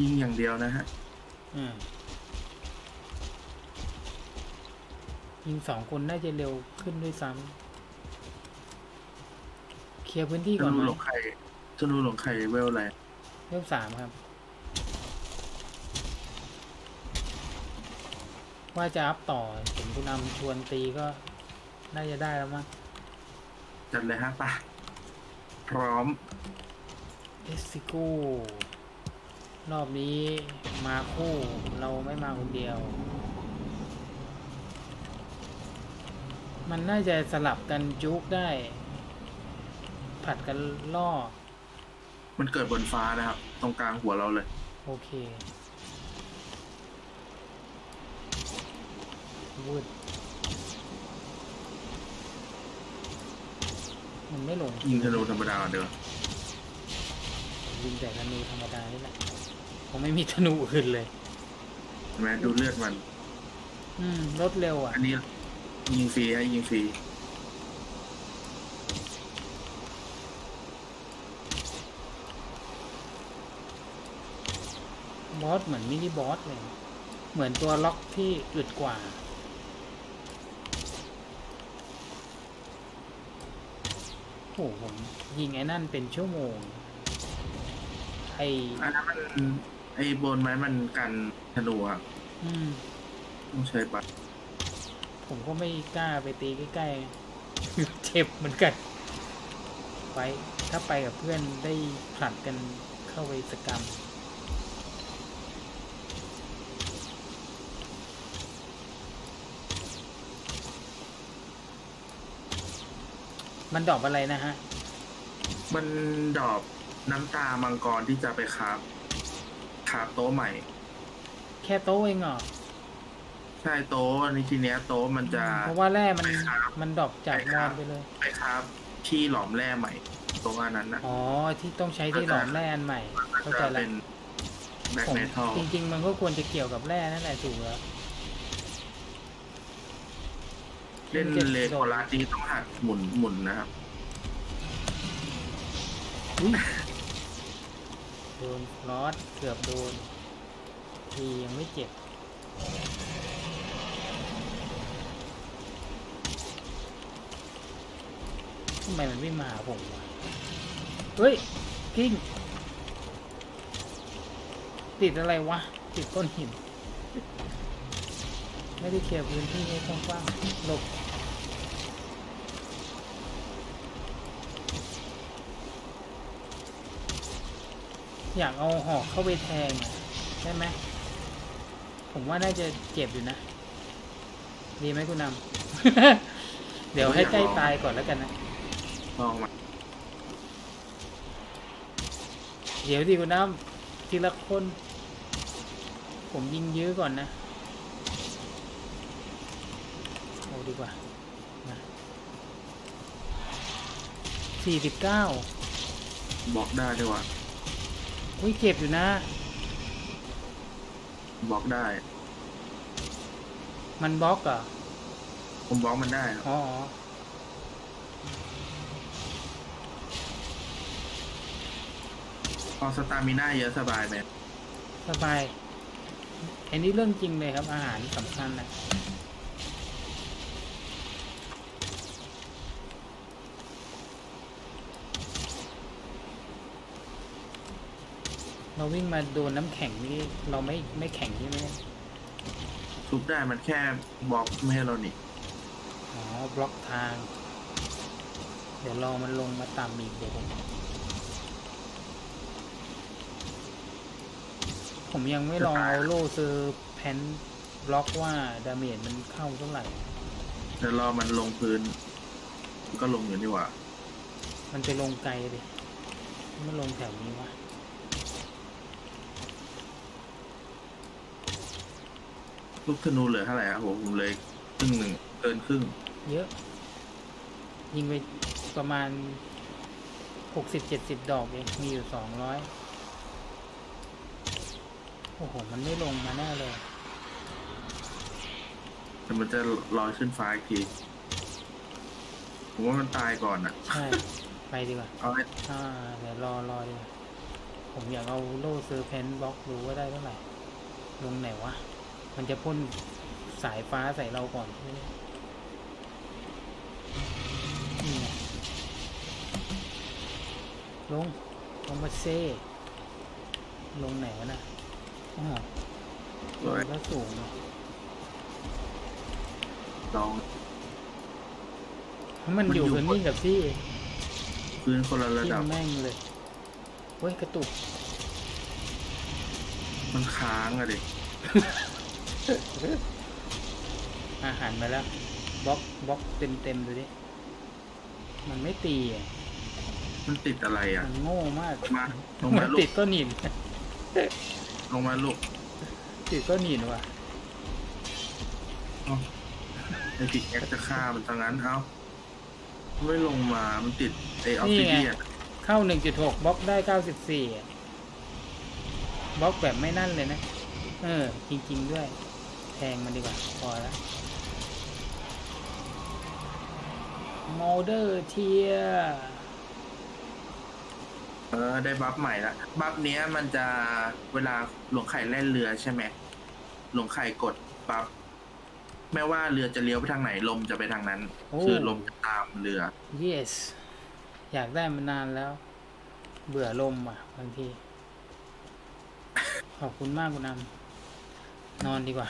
ยิงอย่างเดียวนะฮะอ่ายิงสองคนน่าจะเร็วขึ้นด้วยซ้ำเคลียร์พื้นที่ธก่อนนูไหมหลงไข่ธนูหลงไข่เวลอะไรเริ่มสามครับ ว่าจะอัพต่อเห็นคุณนำชวนตีก็ น่าจะได้แล้วมั้ง จัดเลยฮะป่ะพร้อม เอสซิโก้ รอบนี้มาคู่เราไม่มาคนเดียว มันน่าจะสลับกันจุกได้ ผัดกันล่อ มันเกิดบนฟ้านะครับ ตรงกลางหัวเราเลย โอเควืดมันไม่หลงยิงธนูธรรมดาก่อนเดี๋ยวยิงแต่ธนูธรรมดานี่แหละ ผมไม่มีธนูอื่นเลยเห็นไหมดูเลือดมัน อืมรถเร็วอะ อันนี้ยิงฟรีให้ยิงฟรีบอสเหมือนมินิบอสเลย เหมือนตัวล็อกที่อึดกว่า โอ้โหผมยิงไอ้นั่นเป็นชั่วโมง ไอ อันนั้นมัน ไอ้บนไม้มันกันธนูครับอืม ต้องใช้บัตรผมก็ไม่กล้าไปตีใกล้ๆ เจ็บเหมือนกัน ไป ถ้าไปกับเพื่อนได้ผลัดกันเข้าไปสกรรม มันดอกอะไรนะฮะ มันดอกน้ำตามังกรที่จะไปคราบ คราบโต๊ะใหม่ แค่โต๊ะเองเหรอใช่โต๊ะในทีเนี้ยโต๊ะมันจะเพราะว่าแร่มันไปครับมันดอกจากไปมครัอบนไปเลยไปคราบที่หลอมแร่ใหม่โต๊ะอันนั้นนะอ๋อที่ต้องใช้ที่หลอมแร่อันใหม่เข้าใจจะแล้เป็วนแบ็คผมเมทัลจริง ๆ มันก็ควรจะเกี่ยวกับแร่นั่นแหละถูกแล้วเล่นเลโคลาดีต้องหัดหมุนหมุนนะครับอุ๊ยโดนลอสเกือบโดน ทียังไม่เจ็บทำไมมันไม่มาหาผมวะเฮ้ยกิ้ง ติดอะไรวะ ติดก้อนหิน ไม่ได้เคลียร์พื้นที่ให้กว้างๆหลบ อยากเอาหอกเข้าไปแทงอะได้ไหมผมว่าน่าจะเจ็บอยู่นะ ดีไหมคุณนำ เดี๋ยวให้ใกล้ตายก่อนแล้วกันนะลองมาเดี๋ยวดิคุณน้ำทีละคน ผมยิงยื้อก่อนนะเอาดีกว่าสี่สิบเก้าบอกได้ด้วยว่า อุ้ยเจ็บอยู่นะบอกได้ มันบล็อกเหรอะผมบล็อกมันได้ครับอ๋ออ๋อพอสตามิน่าเยอะสบายไหมสบาย อันนี้เรื่องจริงเลยครับอาหารสำคัญนะ เราวิ่งมาโดนน้ำแข็งนี่เราไม่ไม่แข็งใช่ไหมเนี่ยทุบได้มันแค่บล็อกไม่ให้เราหนีอ๋อบล็อกทาง เดี๋ยวรอมันลงมาต่ำอีกเดี๋ยวผมผมยังไม่ลองเอาโล่ซื้อแพนบล็อกว่าดาเมจมันเข้าเท่าไหร่เดี๋ยวรอมันลงพื้นมันก็ลงอยู่นี่หว่า มันไปลงไกลเลยไม่ลงแถวนี้วะ ลูกธนูเหลือเท่าไหร่อะโหผมเลยครึ่งหนึ่งเกินครึ่งเยอะ ยิงไปประมาณหกสิบเจ็ดสิบดอกเองมีอยู่สองร้อยโอ้โห มันไม่ลงมาแน่เลย แต่มันจะลอยขึ้นฟ้าอีกทีผมว่ามันตายก่อนอะใช่ ไปดีกว่าเอาให้อ่าเดี๋ยวรอรอดีกว่าผมอยากเอาโล่เซอร์เพนบล็อกดูว่าได้เท่าไหร่ ลงไหนวะ มันจะพ่นสายฟ้าใส่เราก่อนใช่ไหมเนี่ยนี่ไงลงลงมาเซลงไหนวะน่ะอ๋อลงก็สูงเนอะลองเพราะมันมันออยู่ยู่พื้นที่กับที่พื้นคนละระที่ดับแม่งเลยเฮ้ยกระตุก มันค้างอะดิ อาหารมาแล้วบล็อกบล็อกเต็มเต็มๆดูดิ มันไม่ตีอะมันติดอะไรอะ มันโง่มากมาลงมัมานลูติกดก้อนหิน ลงมาลูกติดก้อนหินว่ะ ไอติดแอคจะฆ่ามันตรงนั้นเอ้าไม่ลงมา มันติดไอออฟนี่ซิไงเดียนเข้าหนึ่งจุดหกบล็อกได้เก้าสิบสี่บล็อกแบบไม่นั่นเลยนะ เออ จริง ๆ ด้วย แทงมันดีกว่า พอแล้วโมเดอร์เทียเออได้บัฟใหม่ละบัฟเนี้ยมันจะเวลาหลวงไข่แล่นเรือใช่ไหมหลวงไข่กดบัฟไม่ว่าเรือจะเลี้ยวไปทางไหนลมจะไปทางนั้นโอ้คือลมจะตามเรือ yes อยากได้มานานแล้ว เบื่อลมอะบางที ขอบคุณมากคุณนำนอนดีกว่า